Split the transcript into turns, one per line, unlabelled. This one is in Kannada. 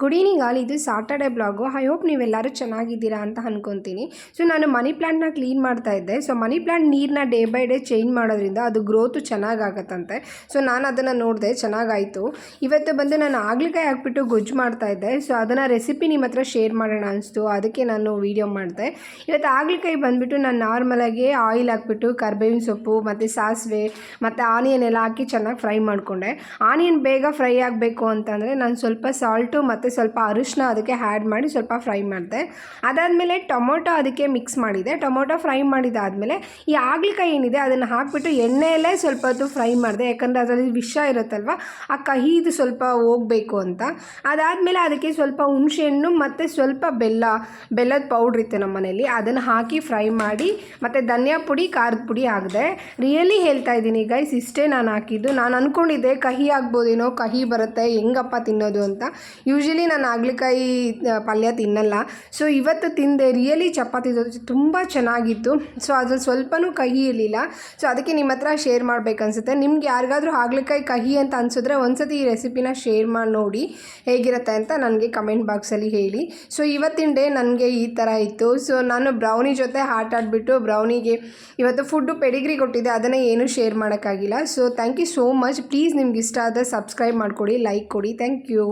ಗುಡ್ ಈವ್ನಿಂಗ್ ಆಲ್ ಇದು ಸಾಟರ್ಡೆ ಬ್ಲಾಗು ಐ ಹೋಪ್ ನೀವೆಲ್ಲರೂ ಚೆನ್ನಾಗಿದ್ದೀರಾ ಅಂತ ಅನ್ಕೊತೀನಿ. ಸೊ ನಾನು ಮನಿ ಪ್ಲ್ಯಾಂಟ್ನ ಕ್ಲೀನ್ ಮಾಡ್ತಾ ಇದ್ದೆ. ಸೊ ಮನಿ ಪ್ಲ್ಯಾಂಟ್ ನೀರನ್ನ ಡೇ ಬೈ ಡೇ ಚೇಂಜ್ ಮಾಡೋದ್ರಿಂದ ಅದು ಗ್ರೋತು ಚೆನ್ನಾಗಾಗತ್ತಂತೆ ಸೊ ನಾನು ಅದನ್ನು ನೋಡಿದೆ, ಚೆನ್ನಾಗಾಯಿತು. ಇವತ್ತು ಬಂದು ನಾನು ಆಗ್ಲಿಕಾಯಿ ಹಾಕ್ಬಿಟ್ಟು ಗೊಜ್ಜು ಮಾಡ್ತಾ ಇದ್ದೆ. ಸೊ ಅದನ್ನು ರೆಸಿಪಿ ನಿಮ್ಮ ಹತ್ರ ಶೇರ್ ಮಾಡೋಣ ಅನಿಸ್ತು. ಅದಕ್ಕೆ ನಾನು ವೀಡಿಯೋ ಮಾಡಿದೆ. ಇವತ್ತು ಆಗ್ಲಿಕಾಯಿ ಬಂದುಬಿಟ್ಟು ನಾನು ನಾರ್ಮಲಾಗಿ ಆಯಿಲ್ ಹಾಕ್ಬಿಟ್ಟು, ಕರ್ಬೇವಿನ ಸೊಪ್ಪು, ಮತ್ತು ಸಾಸಿವೆ, ಮತ್ತು ಆನಿಯನ್ ಎಲ್ಲ ಹಾಕಿ ಚೆನ್ನಾಗಿ ಫ್ರೈ ಮಾಡಿಕೊಂಡೆ. ಆನಿಯನ್ ಬೇಗ ಫ್ರೈ ಆಗಬೇಕು ಅಂತಂದರೆ ನಾನು ಸ್ವಲ್ಪ ಸಾಲ್ಟು ಮತ್ತು ಸ್ವಲ್ಪ ಅರಿಶಿನ ಅದಕ್ಕೆ ಆ್ಯಡ್ ಮಾಡಿ ಸ್ವಲ್ಪ ಫ್ರೈ ಮಾಡಿದೆ. ಅದಾದಮೇಲೆ ಟೊಮೊಟೊ ಅದಕ್ಕೆ ಮಿಕ್ಸ್ ಮಾಡಿದೆ. ಟೊಮೊಟೊ ಫ್ರೈ ಮಾಡಿದಾದಮೇಲೆ ಈ ಆಗ್ಲಿಕಾಯಿ ಏನಿದೆ ಅದನ್ನು ಹಾಕಿಬಿಟ್ಟು ಎಣ್ಣೆಯಲ್ಲೇ ಸ್ವಲ್ಪ ಹೊತ್ತು ಫ್ರೈ ಮಾಡಿದೆ. ಯಾಕಂದರೆ ಅದರಲ್ಲಿ ವಿಷ ಇರುತ್ತಲ್ವ? ಆ ಕಹಿದು ಸ್ವಲ್ಪ ಹೋಗಬೇಕು ಅಂತ. ಅದಾದಮೇಲೆ ಅದಕ್ಕೆ ಸ್ವಲ್ಪ ಹುಣಸೆಹಣ್ಣು ಮತ್ತು ಸ್ವಲ್ಪ ಬೆಲ್ಲ, ಬೆಲ್ಲದ ಪೌಡ್ರ್ ಇತ್ತು ನಮ್ಮ ಮನೇಲಿ ಅದನ್ನು ಹಾಕಿ ಫ್ರೈ ಮಾಡಿ ಮತ್ತು ಧನಿಯಾ ಪುಡಿ, ಖಾರದ ಪುಡಿ ಹಾಕಿದೆ. ರಿಯಲಿ ಹೇಳ್ತಾ ಇದ್ದೀನಿ ಗೈಸ್ ಇಷ್ಟೇ ನಾನು ಹಾಕಿದ್ದು. ನಾನು ಅಂದ್ಕೊಂಡಿದ್ದೆ ಕಹಿ ಆಗ್ಬೋದೇನೋ, ಕಹಿ ಬರುತ್ತೆ, ಹೆಂಗಪ್ಪ ತಿನ್ನೋದು ಅಂತ. ಯೂಶ್ವಲಿ ನಾನು ಆಗ್ಲಿಕಾಯಿ ಪಲ್ಯ ತಿನ್ನಲ್ಲ. ಸೊ ಇವತ್ತು ತಿಂದೆ ರಿಯಲಿ ಚಪಾತಿ ಜೊತೆ ತುಂಬ ಚೆನ್ನಾಗಿತ್ತು. ಸೊ ಅದ್ರಲ್ಲಿ ಸ್ವಲ್ಪನೂ ಕಹಿ ಇರಲಿಲ್ಲ. ಸೊ ಅದಕ್ಕೆ ನಿಮ್ಮ ಹತ್ರ ಶೇರ್ ಮಾಡಬೇಕನ್ಸುತ್ತೆ. ನಿಮ್ಗೆ ಯಾರಿಗಾದ್ರೂ ಆಗ್ಲಿಕಾಯಿ ಕಹಿ ಅಂತ ಅನ್ಸಿದ್ರೆ ಒಂದ್ಸತಿ ಈ ರೆಸಿಪಿನ ಶೇರ್ ಮಾಡಿ ನೋಡಿ ಹೇಗಿರುತ್ತೆ ಅಂತ ನನಗೆ ಕಮೆಂಟ್ ಬಾಕ್ಸಲ್ಲಿ ಹೇಳಿ. ಸೊ ಇವತ್ತಿನ ಡೇ ನನಗೆ ಈ ಥರ ಇತ್ತು. ಸೊ ನಾನು ಬ್ರೌನಿ ಜೊತೆ ಆಟ ಆಡಿಬಿಟ್ಟು ಬ್ರೌನಿಗೆ ಇವತ್ತು ಫುಡ್ಡು ಪೆಡಿಗ್ರಿ ಕೊಟ್ಟಿದ್ದೆ. ಅದನ್ನು ಏನೂ ಶೇರ್ ಮಾಡೋಕ್ಕಾಗಿಲ್ಲ. So thank you so much please ನಿಮ್ಗೆ ಇಷ್ಟ ಆದರೆ ಸಬ್ಸ್ಕ್ರೈಬ್ ಮಾಡಿಕೊಡಿ ಲೈಕ್ ಕೊಡಿ. Thank you